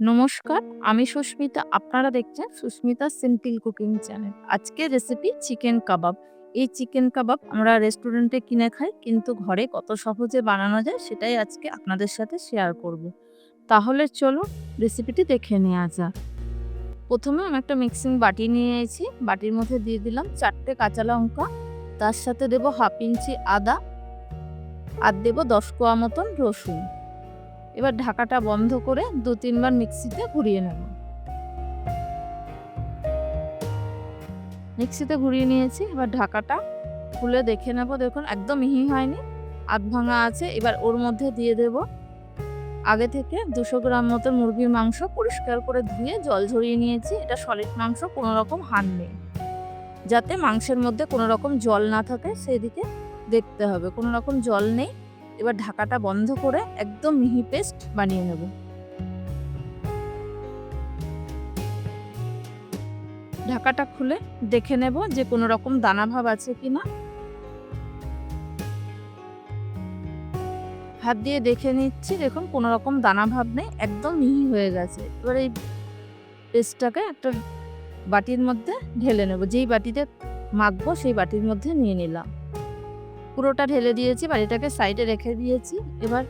নমস্কার, আমি সুস্মিতা। আপনারা দেখছেন সুস্মিতা সিম্পল কুকিং চ্যানেল। আজকে রেসিপি চিকেন কাবাব এই চিকেন কাবাব আমরা রেস্টুরেন্টে কিনে খাই, কিন্তু ঘরে কত সহজে বানানো যায় সেটাই আজকে আপনাদের সাথে শেয়ার করব। তাহলে চলো রেসিপিটি দেখে নেওয়া যাক। প্রথমে আমি একটা মিক্সিং বাটি নিয়েছি। বাটির মধ্যে দিয়ে দিলাম চারটে কাঁচা লঙ্কা। তার সাথে দেবো হাফ ইঞ্চি আদা। আর দেবো দশ কোয়া মতন রসুন। এবার ঢাকাটা বন্ধ করে দু তিনবার মিক্সিতে ঘুরিয়ে নেব। মিক্সিতে ঘুরিয়ে নিয়েছি, এবার ঢাকাটা খুলে দেখে নেব। দেখুন, একদম মিহি হয়নি, আধ ভাঙা আছে, এবার ওর মধ্যে দিয়ে দেব। আগে থেকে দুশো গ্রাম মতো মুরগির মাংস পরিষ্কার করে ধুয়ে জল ঝরিয়ে নিয়েছি। এটা সলিড মাংস, কোনো রকম হান নেই। যাতে মাংসের মধ্যে কোনো রকম জল না থাকে সেদিকে দেখতে হবে। কোনো রকম জল নেই। এবার ঢাকাটা বন্ধ করে একদম মিহি পেস্ট বানিয়ে নেব। ঢাকাটা খুলে দেখে নেব যে কোনো রকম দানা ভাব আছে কি না হাত দিয়ে দেখে নিচ্ছি, দেখুন কোনো রকম দানা ভাব নেই, একদম মিহি হয়ে গেছে। এবার এই পেস্টটাকে একটা বাটির মধ্যে ঢেলে নেব। যেই বাটিতে মাখবো, সেই বাটির মধ্যে নিয়ে নিলাম। পুরোটা ঢেলে দিয়েছি, বাড়িটাকে সাইডে রেখে দিয়েছি। এবার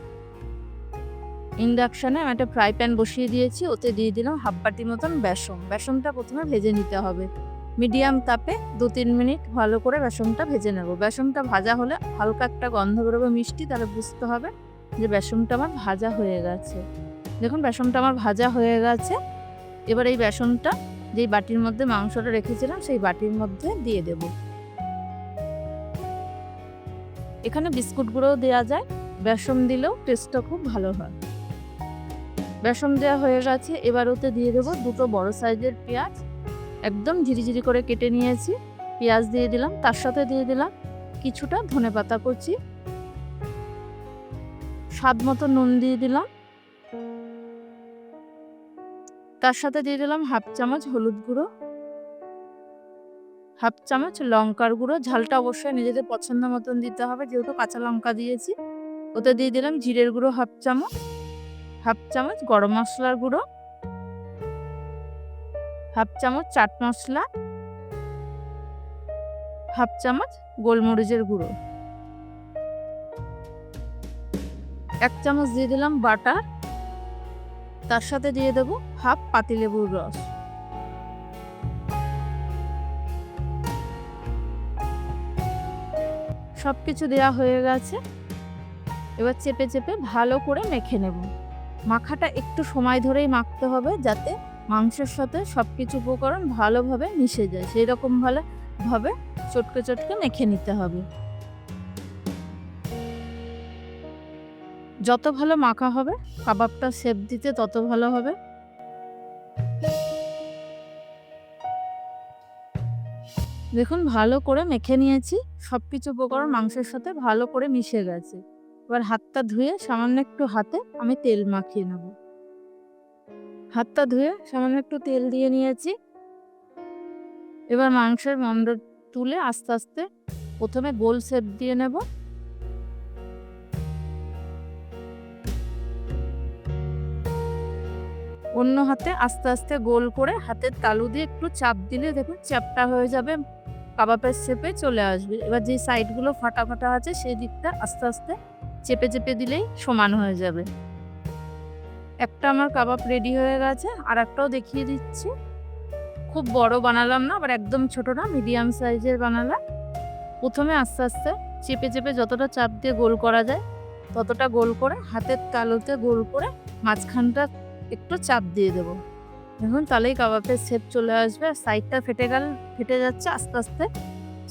ইন্ডাকশানে আমি একটা ফ্রাই প্যান বসিয়ে দিয়েছি, ওতে দিয়ে দিলাম হাফ বাটি মতন বেসন। বেসনটা প্রথমে ভেজে নিতে হবে। মিডিয়াম তাপে দু তিন মিনিট ভালো করে বেসনটা ভেজে নেব। বেসনটা ভাজা হলে হালকা একটা গন্ধ বেরোবে মিষ্টি, তাহলে বুঝতে হবে যে বেসনটা আমার ভাজা হয়ে গেছে। দেখুন, বেসনটা আমার ভাজা হয়ে গেছে। এবার এই বেসনটা যেই বাটির মধ্যে মাংসটা রেখেছিলাম, সেই বাটির মধ্যে দিয়ে দেবো। এখানে বিস্কুট গুঁড়োও দেওয়া যায়। বেসন দিলেও টেস্টটা খুব ভালো হয়। বেসন দেওয়া হয়ে গেছে, এবার ওতে দিয়ে দেবো দুটো বড় সাইজের পেঁয়াজ। একদম ঝিরিঝিরি করে কেটে নিয়েছি। পেঁয়াজ দিয়ে দিলাম, তার সাথে দিয়ে দিলাম কিছুটা ধনে পাতা কুচি। স্বাদ মতো নুন দিয়ে দিলাম। তার সাথে দিয়ে দিলাম হাফ চামচ হলুদ গুঁড়ো। হাফ চামচ লঙ্কার গুঁড়ো। ঝালটা অবশ্যই নিজেদের পছন্দ মতন দিতে হবে। যেহেতু কাঁচা লঙ্কা দিয়েছি, ওতে দিয়ে দিলাম জিরের গুঁড়ো হাফ চামচ হাফ চামচ গরম মশলার গুঁড়ো, হাফ চামচ চাট মশলা, হাফ চামচ গোলমরিচের গুঁড়ো। এক চামচ দিয়ে দিলাম বাটার। তার সাথে দিয়ে দেবো হাফ পাতিলেবুর রস। সব কিছু দেওয়া হয়ে গেছে। এবার চেপে চেপে ভালো করে মেখে নেব। মাখাটা একটু সময় ধরেই মাখতে হবে যাতে মাংসের সাথে সব কিছু উপকরণ ভালোভাবে মিশে যায়। সেই রকম ভালো ভাবে চটকে চটকে মেখে নিতে হবে। যত ভালো মাখা হবে, কাবাবটা শেপ দিতে তত ভালো হবে। দেখুন, ভালো করে মেখে নিয়েছি। সব কিছু উপকরণ মাংসের সাথে ভালো করে মিশে গেছে। এবার হাতটা ধুয়ে সামান্য একটু হাতে আমি তেল মাখিয়ে নেব। হাতটা ধুয়ে সামান্য একটু তেল দিয়ে নিয়েছি। এবার মাংসের মন্ড, তুলে আস্তে আস্তে প্রথমে গোল শেপ দিয়ে নেব। অন্য হাতে আস্তে আস্তে গোল করে হাতের তালু দিয়ে একটু চাপ দিলে দেখুন চাপটা হয়ে যাবে। কাবাবের শেপে চলে আসবে। এবার যে সাইডগুলো ফাটা ফাটা আছে, সেই দিকটা আস্তে আস্তে চেপে চেপে দিলেই সমান হয়ে যাবে। একটা আমার কাবাব রেডি হয়ে গেছে আর একটাও দেখিয়ে দিচ্ছি। খুব বড় বানালাম না, আবার একদম ছোট না মিডিয়াম সাইজের বানালাম। প্রথমে আস্তে আস্তে চেপে চেপে যতটা চাপ দিয়ে গোল করা যায়, ততটা গোল করে, হাতের তালুতে গোল করে মাঝখানটা একটু চাপ দিয়ে দেবো। দেখুন, তাহলেই কাবাবের শেপ চলে আসবে আর সাইডটা ফেটে গেল, ফেটে যাচ্ছে আস্তে আস্তে।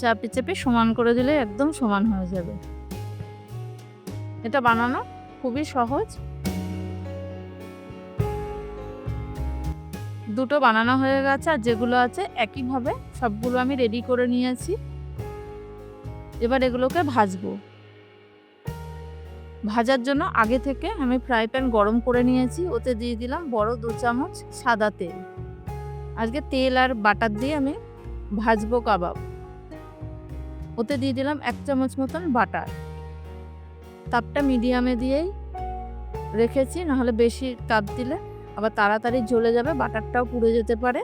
চাপে চেপে সমান করে দিলে একদম সমান হয়ে যাবে। এটা বানানো খুবই সহজ। দুটো বানানো হয়ে গেছে আর যেগুলো আছে একইভাবে সবগুলো আমি রেডি করে নিয়েছি। এবার এগুলোকে ভাজবো। ভাজার জন্য আগে থেকে আমি ফ্রাই প্যান গরম করে নিয়েছি। ওতে দিয়ে দিলাম বড় দু চামচ সাদা তেল। আজকে তেল আর বাটার দিয়ে আমি ভাজবো কাবাব। ওতে দিয়ে দিলাম এক চামচ মতন বাটার। তাপটা মিডিয়ামে দিয়েই রেখেছি, নাহলে বেশি তাপ দিলে আবার তাড়াতাড়ি জ্বলে যাবে, বাটারটাও পুড়ে যেতে পারে।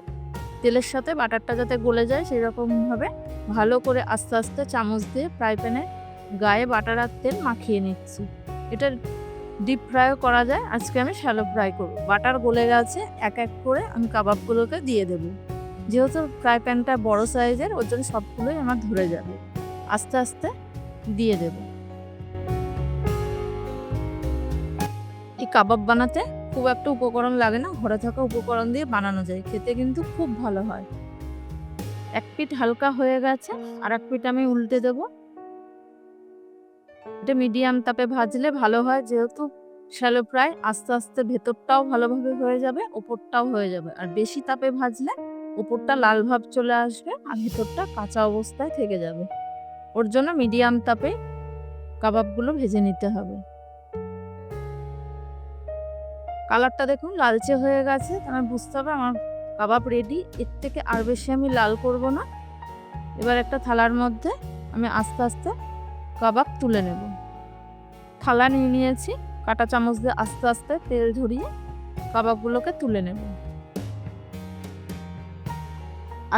তেলের সাথে বাটারটা যাতে গলে যায় সেই রকমভাবে ভালো করে আস্তে আস্তে চামচ দিয়ে ফ্রাই প্যানে গায়ে বাটার আর তেল মাখিয়ে নিচ্ছি। এটা ডিপ ফ্রাইও করা যায়। আজকে আমি শ্যালো ফ্রাই করব। বাটার গলে গেছে, এক এক করে আমি কাবাবগুলোকে দিয়ে দেবো। যেহেতু ফ্রাই প্যানটা বড় সাইজের ওর জন্য সবগুলোই আমার ধরে যাবে। আস্তে আস্তে দিয়ে দেব। এই কাবাব বানাতে খুব একটা উপকরণ লাগে না। ঘরে থাকা উপকরণ দিয়ে বানানো যায়। খেতে কিন্তু খুব ভালো হয়। এক পিঠ হালকা হয়ে গেছে, আর এক পিঠ আমি উল্টে দেব। এটা মিডিয়াম তাপে ভাজলে ভালো হয়, যেহেতু শ্যালো ফ্রাই আস্তে আস্তে ভেতরটাও ভালোভাবে হয়ে যাবে, ওপরটাও হয়ে যাবে। আর বেশি তাপে ভাজলে ওপরটা লাল ভাব চলে আসবে আর ভেতরটা কাঁচা অবস্থায় থেকে যাবে। ওর জন্য মিডিয়াম তাপে কাবাবগুলো ভেজে নিতে হবে। কালারটা দেখুন লালচে হয়ে গেছে তাহলে বুঝতে হবে আমার কাবাব রেডি এর থেকে আর বেশি আমি লাল করব না। এবার একটা থালার মধ্যে আমি আস্তে আস্তে কাবাব তুলে নেব। থালা নিয়ে নিয়েছি, কাটা চামচ দিয়ে আস্তে আস্তে তেল ঝরিয়ে কাবাবগুলোকে তুলে নেব।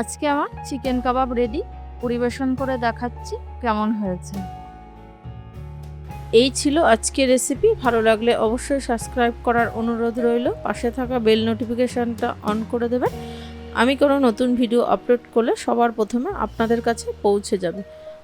আজকে আমার চিকেন কাবাব রেডি, পরিবেশন করে দেখাচ্ছি কেমন হয়েছে। এই ছিল আজকের রেসিপি, ভালো লাগলে অবশ্যই সাবস্ক্রাইব করার অনুরোধ রইল। পাশে থাকা বেল নোটিফিকেশানটা অন করে দেবেন। আমি কোনো নতুন ভিডিও আপলোড করলে সবার প্রথমে আপনাদের কাছে পৌঁছে যাবে।